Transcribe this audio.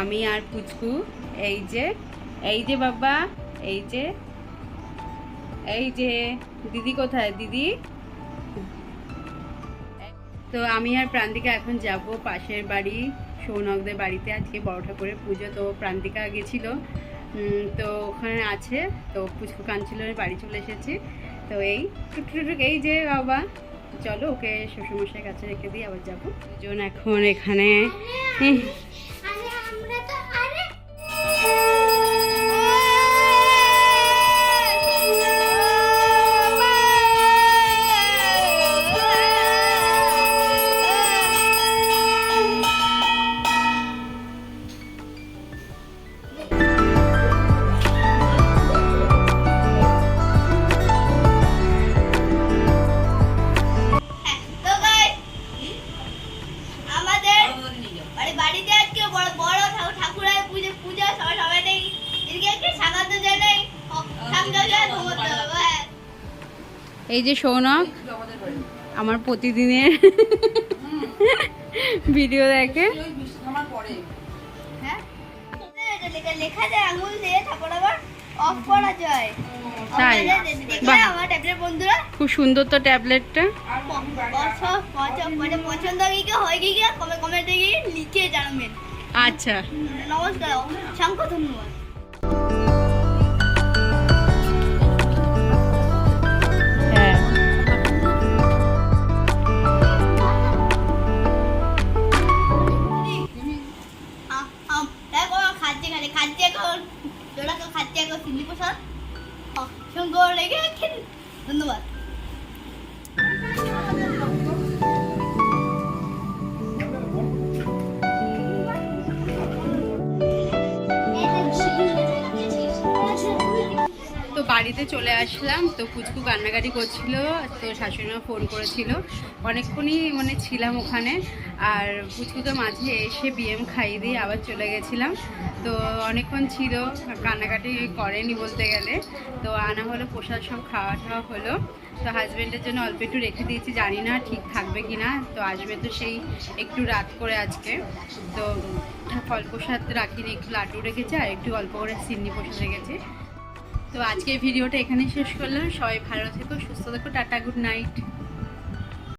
আমি আর পুচকু, এই যে এই যে বাবা, এই যে এই যে, দিদি কোথায়? দিদি? তো আমি আর প্রান্তিকা এখন যাব পাশের বাড়ি, সৌনকদের বাড়িতে আজকে বড় ঠাকুরের পুজো, তো প্রান্তিকা গেছিল। তো ওখানে আছে, তো পুচকু কাঞ্চল বাড়ি চলে এসেছি। তো এই, টুক টুক টুক, এই যে বাবা। চলো ওকে শ্বশুরমশাই কাছে রেখে দিই আবার যাব। দুজন এখন এখানে। বাড়িতে আজকে বড় বড় ঠাকুর ঠাকুরের পুজো পূজা সবাই এদিকে একটু স্বাগত জানাই হ্যাঁ। এই যে সৌনক আমার প্রতিদিনের ভিডিও দেখে। হ্যাঁ। লেখা- লেখা যায় আঙুল দিয়ে তারপর আবার অফ করা যায়। তাই? খুব সুন্দর তো ট্যাবলেটটা হয় আচ্ছা। নমস্কার অসংখ্য ধন্যবাদ। হ্যাঁ। খাচ্ছে এখন। তোরা খাচ্ছে এখন সিলি প্রসাদ। অসংখ্য লেগে খেন ধন্যবাদ তো বাড়িতে চলে আসলাম। তো পুচকু কান্নাকাটি করছিল, তো শাশুড়িমা ফোন করেছিল। অনেকক্ষণই মানে ছিলাম ওখানে। আর পুচকুকে মাঝে এসে বিএম খাইয়ে দিয়ে আবার চলে গেছিলাম। তো অনেকক্ষণ ছিল, কান্নাকাটি করেনি বলতে গেলে। তো আনা হলো, প্রসাদ সব খাওয়া টাওয়া হলো। তো হাজব্যান্ডের জন্য অল্প একটু রেখে দিয়েছি, জানি না ঠিক থাকবে কি না তো আসবে তো সেই একটু রাত করে আজকে। তো ফল প্রসাদ রাখিনি, একটু লাড্ডু রেখেছি আর একটু অল্প করে সিন্নি প্রসাদ রেখেছি। তো আজকে ভিডিওটা এখানে শেষ করলাম। সবাই ভালো থেকো সুস্থ থেকো টাটা গুড নাইট।